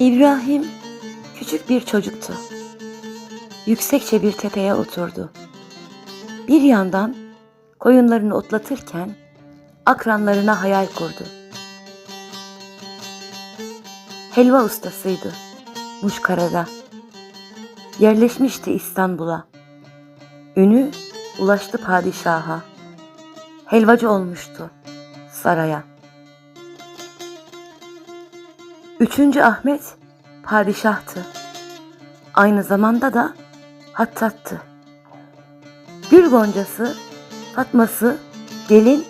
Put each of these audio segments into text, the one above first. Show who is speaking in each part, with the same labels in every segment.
Speaker 1: İbrahim küçük bir çocuktu. Yüksekçe bir tepeye oturdu. Bir yandan koyunlarını otlatırken akranlarına hayal kurdu. Helva ustasıydı Muşkara'da. Yerleşmişti İstanbul'a. Ünü ulaştı padişaha. Helvacı olmuştu saraya. Üçüncü Ahmet padişahtı. Aynı zamanda da hattattı. Gül goncası, Fatması, gelin,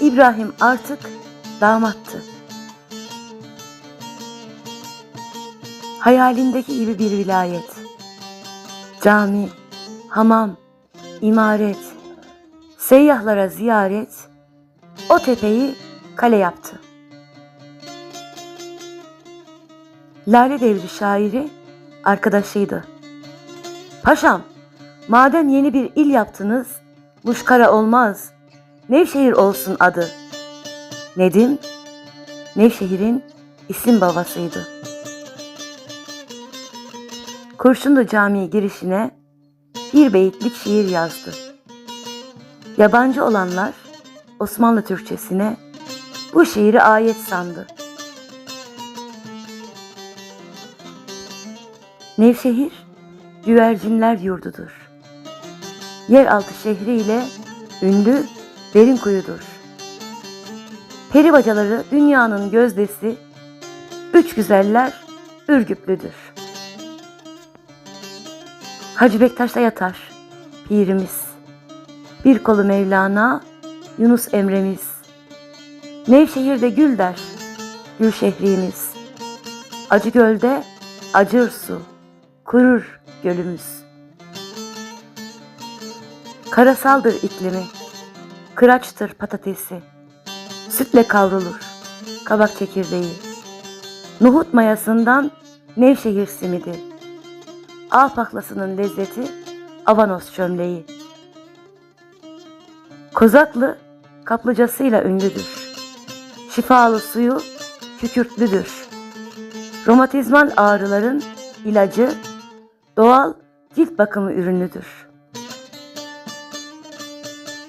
Speaker 1: İbrahim artık damattı. Hayalindeki gibi bir vilayet. Cami, hamam, imaret, seyyahlara ziyaret, o tepeyi kale yaptı. Lale Devri şairi arkadaşıydı. Paşam, madem yeni bir il yaptınız, Muşkara olmaz, Nevşehir olsun adı. Nedim, Nevşehir'in isim babasıydı. Kurşunlu Camii girişine bir beyitlik şiir yazdı. Yabancı olanlar Osmanlı Türkçesine bu şiiri ayet sandı. Nevşehir güvercinler yurdudur. Yeraltı şehriyle ünlü derin kuyudur. Peri bacaları dünyanın gözdesi, üç güzeller Ürgüplüdür. Hacı Bektaş'ta yatar pirimiz. Bir kolu Mevlana, Yunus Emre'miz. Nevşehir'de gül der, gül şehrimiz. Acı gölde acır su, kurur gölümüz. Karasaldır iklimi, kıraçtır patatesi. Sütle kavrulur kabak çekirdeği. Nuhut mayasından Nevşehir simidi. Ağ lezzeti avanos çömleği. Kozaklı kaplıcasıyla ünlüdür. Şifalı suyu kükürtlüdür. Romatizmal ağrıların ilacı doğal cilt bakımı ürünüdür.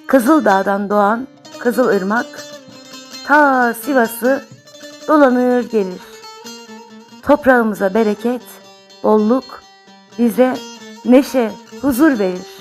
Speaker 1: Kızıldağ'dan doğan Kızılırmak ta Sivas'ı dolanır gelir. Toprağımıza bereket, bolluk, bize neşe, huzur verir.